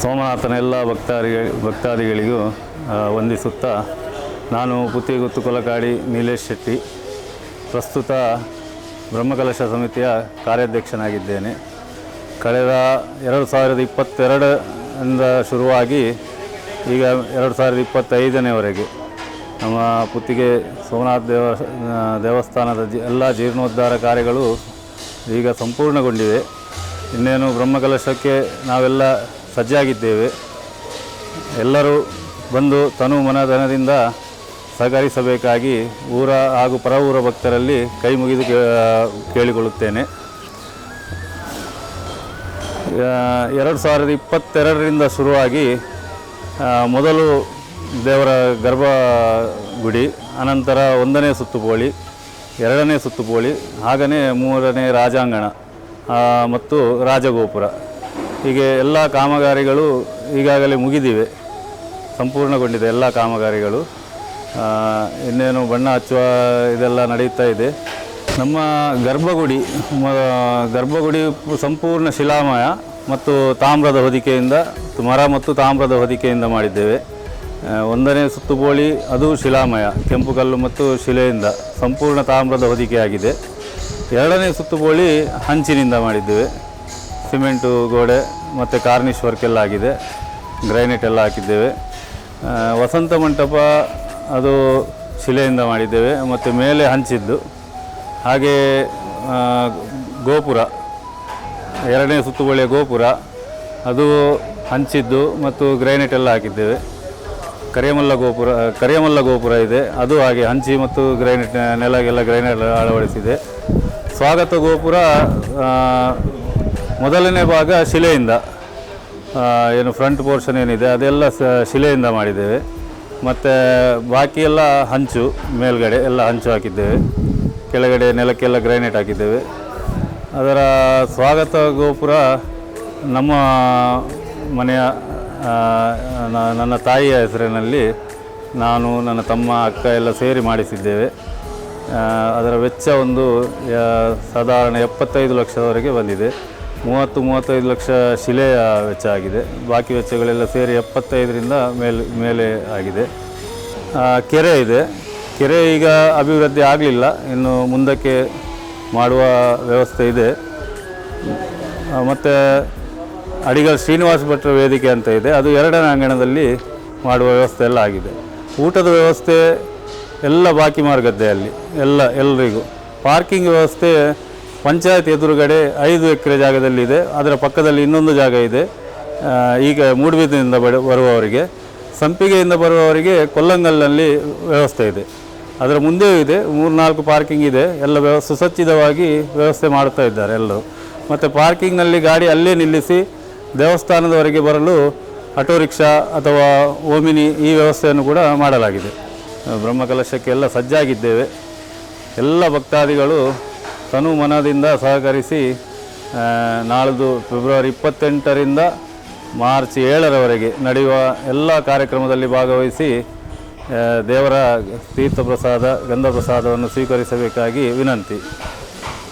ಸೋಮನಾಥನ ಎಲ್ಲ ಭಕ್ತಾದಿ ಭಕ್ತಾದಿಗಳಿಗೂ ವಂದಿಸುತ್ತಾ ನಾನು ಪುತ್ತಿಗುತ್ತು ಕೊಲಕಾಡಿ ನೀಲೇಶ್ ಶೆಟ್ಟಿ, ಪ್ರಸ್ತುತ ಬ್ರಹ್ಮಕಲಶ ಸಮಿತಿಯ ಕಾರ್ಯಾಧ್ಯಕ್ಷನಾಗಿದ್ದೇನೆ. ಕಳೆದ ಎರಡು ಸಾವಿರದ ಇಪ್ಪತ್ತೆರಡರಿಂದ ಶುರುವಾಗಿ ಈಗ ಎರಡು ಸಾವಿರದ ಇಪ್ಪತ್ತೈದನೇವರೆಗೆ ನಮ್ಮ ಪುತ್ತಿಗೆ ಸೋಮನಾಥ ದೇವ ದೇವಸ್ಥಾನದ ಜಿ, ಎಲ್ಲ ಜೀರ್ಣೋದ್ಧಾರ ಕಾರ್ಯಗಳು ಈಗ ಸಂಪೂರ್ಣಗೊಂಡಿವೆ. ಇನ್ನೇನು ಬ್ರಹ್ಮಕಲಶಕ್ಕೆ ನಾವೆಲ್ಲ ಸಜ್ಜಾಗಿದ್ದೇವೆ. ಎಲ್ಲರೂ ಬಂದು ತನು ಮನಧನದಿಂದ ಸಹಕರಿಸಬೇಕಾಗಿ ಊರ ಹಾಗೂ ಪರ ಊರ ಭಕ್ತರಲ್ಲಿ ಕೈ ಮುಗಿದು ಕೇಳಿಕೊಳ್ಳುತ್ತೇನೆ. ಎರಡು ಸಾವಿರದ ಇಪ್ಪತ್ತೆರಡರಿಂದ ಶುರುವಾಗಿ ಮೊದಲು ದೇವರ ಗರ್ಭ ಗುಡಿ, ಅನಂತರ ಒಂದನೇ ಸುತ್ತುಪೋಳಿ, ಎರಡನೇ ಸುತ್ತುಪೋಳಿ ಹಾಗೆಯೇ ಮೂರನೇ ರಾಜಾಂಗಣ. ಮತ್ತು ರಾಜಗೋಪುರ. ಹೀಗೆ ಎಲ್ಲ ಕಾಮಗಾರಿಗಳು ಈಗಾಗಲೇ ಮುಗಿದಿವೆ. ಸಂಪೂರ್ಣಗೊಂಡಿದೆ ಎಲ್ಲ ಕಾಮಗಾರಿಗಳು. ಇನ್ನೇನು ಬಣ್ಣ ಹಚ್ಚುವ ಇದೆಲ್ಲ ನಡೆಯುತ್ತಾ ಇದೆ. ನಮ್ಮ ಗರ್ಭಗುಡಿ ಗರ್ಭಗುಡಿ ಸಂಪೂರ್ಣ ಶಿಲಾಮಯ ಮತ್ತು ತಾಮ್ರದ ಹೊದಿಕೆಯಿಂದ, ಮರ ಮತ್ತು ತಾಮ್ರದ ಹೊದಿಕೆಯಿಂದ ಮಾಡಿದ್ದೇವೆ. ಒಂದನೇ ಸುತ್ತುಬೋಳಿ ಅದು ಶಿಲಾಮಯ, ಕೆಂಪು ಕಲ್ಲು ಮತ್ತು ಶಿಲೆಯಿಂದ ಸಂಪೂರ್ಣ ತಾಮ್ರದ ಹೊದಿಕೆಯಾಗಿದೆ. ಎರಡನೇ ಸುತ್ತುಬೋಳಿ ಹಂಚಿನಿಂದ ಮಾಡಿದ್ದೇವೆ. ಸಿಮೆಂಟು, ಗೋಡೆ ಮತ್ತು ಕಾರ್ನಿಶ್ ವರ್ಕ್ ಎಲ್ಲ ಆಗಿದೆ. ಗ್ರೈನೇಟ್ ಎಲ್ಲ ಹಾಕಿದ್ದೇವೆ. ವಸಂತ ಮಂಟಪ ಅದು ಶಿಲೆಯಿಂದ ಮಾಡಿದ್ದೇವೆ. ಮತ್ತು ಮೇಲೆ ಹಂಚಿದ್ದು. ಹಾಗೆ ಗೋಪುರ, ಎರಡನೇ ಸುತ್ತುಬಳಿಯ ಗೋಪುರ, ಅದು ಹಂಚಿದ್ದು ಮತ್ತು ಗ್ರೈನೇಟ್ ಎಲ್ಲ ಹಾಕಿದ್ದೇವೆ. ಕರಿಯಮಲ್ಲ ಗೋಪುರ ಕರಿಯಮಲ್ಲ ಗೋಪುರ ಇದೆ. ಅದು ಹಾಗೆ ಹಂಚಿ ಮತ್ತು ಗ್ರೈನೇಟ್, ನೆಲಗೆಲ್ಲ ಗ್ರೈನೇಟ್ ಅಳವಡಿಸಿದೆ. ಸ್ವಾಗತ ಗೋಪುರ ಮೊದಲನೇ ಭಾಗ ಶಿಲೆಯಿಂದ ಏನು ಫ್ರಂಟ್ ಪೋರ್ಷನ್ ಏನಿದೆ, ಅದೆಲ್ಲ ಶಿಲೆಯಿಂದ ಮಾಡಿದ್ದೇವೆ. ಮತ್ತು ಬಾಕಿ ಎಲ್ಲ ಹಂಚು, ಮೇಲ್ಗಡೆ ಎಲ್ಲ ಹಂಚು ಹಾಕಿದ್ದೇವೆ. ಕೆಳಗಡೆ ನೆಲಕ್ಕೆಲ್ಲ ಗ್ರೈನೇಟ್ ಹಾಕಿದ್ದೇವೆ. ಅದರ ಸ್ವಾಗತ ಗೋಪುರ ನಮ್ಮ ಮನೆಯ ನನ್ನ ತಾಯಿಯ ಹೆಸರಿನಲ್ಲಿ ನಾನು, ನನ್ನ ತಮ್ಮ, ಅಕ್ಕ ಎಲ್ಲ ಸೇರಿ ಮಾಡಿಸಿದ್ದೇವೆ. ಅದರ ವೆಚ್ಚ ಒಂದು ಸಾಧಾರಣ ಎಪ್ಪತ್ತೈದು ಲಕ್ಷದವರೆಗೆ ಬಂದಿದೆ. ಮೂವತ್ತು, ಮೂವತ್ತೈದು ಲಕ್ಷ ಶಿಲೆಯ ವೆಚ್ಚ ಆಗಿದೆ. ಬಾಕಿ ವೆಚ್ಚಗಳೆಲ್ಲ ಸೇರಿ ಎಪ್ಪತ್ತೈದರಿಂದ ಮೇಲೆ ಮೇಲೆ ಆಗಿದೆ. ಕೆರೆ ಇದೆ. ಕೆರೆ ಈಗ ಅಭಿವೃದ್ಧಿ ಆಗಲಿಲ್ಲ. ಇನ್ನು ಮುಂದಕ್ಕೆ ಮಾಡುವ ವ್ಯವಸ್ಥೆ ಇದೆ. ಮತ್ತು ಅಡಿಗಲ್ ಶ್ರೀನಿವಾಸ ಭಟ್ರ ವೇದಿಕೆ ಅಂತ ಇದೆ. ಅದು ಎರಡನೇ ಅಂಗಣದಲ್ಲಿ ಮಾಡುವ ವ್ಯವಸ್ಥೆ ಎಲ್ಲ ಆಗಿದೆ. ಊಟದ ವ್ಯವಸ್ಥೆ ಎಲ್ಲ ಬಾಕಿ ಮಾರ್ಗದ್ದೆಯಲ್ಲಿ ಎಲ್ಲ ಎಲ್ಲರಿಗೂ ಪಾರ್ಕಿಂಗ್ ವ್ಯವಸ್ಥೆ ಪಂಚಾಯತ್ ಎದುರುಗಡೆ ಐದು ಎಕರೆ ಜಾಗದಲ್ಲಿದೆ. ಅದರ ಪಕ್ಕದಲ್ಲಿ ಇನ್ನೊಂದು ಜಾಗ ಇದೆ. ಈಗ ಮೂಡುಬಿದ್ರಿನಿಂದ ಬಡ, ಬರುವವರಿಗೆ. ಸಂಪಿಗೆಯಿಂದ ಬರುವವರಿಗೆ ಕೊಲ್ಲಂಗಲ್ನಲ್ಲಿ ವ್ಯವಸ್ಥೆ ಇದೆ. ಅದರ ಮುಂದೆಯೂ ಇದೆ. ಮೂರು ನಾಲ್ಕು ಪಾರ್ಕಿಂಗ್ ಇದೆ. ಎಲ್ಲ ವ್ಯವ ಸುಸಜ್ಜಿತವಾಗಿ ವ್ಯವಸ್ಥೆ ಮಾಡ್ತಾ ಇದ್ದಾರೆ ಎಲ್ಲರೂ. ಮತ್ತು ಪಾರ್ಕಿಂಗ್ನಲ್ಲಿ ಗಾಡಿ ಅಲ್ಲೇ ನಿಲ್ಲಿಸಿ ದೇವಸ್ಥಾನದವರೆಗೆ ಬರಲು ಆಟೋ ರಿಕ್ಷಾ ಅಥವಾ ಓಮಿನಿ ಈ ವ್ಯವಸ್ಥೆಯನ್ನು ಕೂಡ ಮಾಡಲಾಗಿದೆ. ಬ್ರಹ್ಮಕಲಶಕ್ಕೆ ಎಲ್ಲ ಸಜ್ಜಾಗಿದ್ದೇವೆ. ಎಲ್ಲ ಭಕ್ತಾದಿಗಳು ತನು ಮನದಿಂದ ಸಹಕರಿಸಿ ನಾಳ್ದು ಫೆಬ್ರವರಿ ಇಪ್ಪತ್ತೆಂಟರಿಂದ ಮಾರ್ಚ್ ಏಳರವರೆಗೆ ನಡೆಯುವ ಎಲ್ಲ ಕಾರ್ಯಕ್ರಮದಲ್ಲಿ ಭಾಗವಹಿಸಿ ದೇವರ ತೀರ್ಥ ಪ್ರಸಾದ ಗಂಧ ಪ್ರಸಾದವನ್ನು ಸ್ವೀಕರಿಸಬೇಕಾಗಿ ವಿನಂತಿ.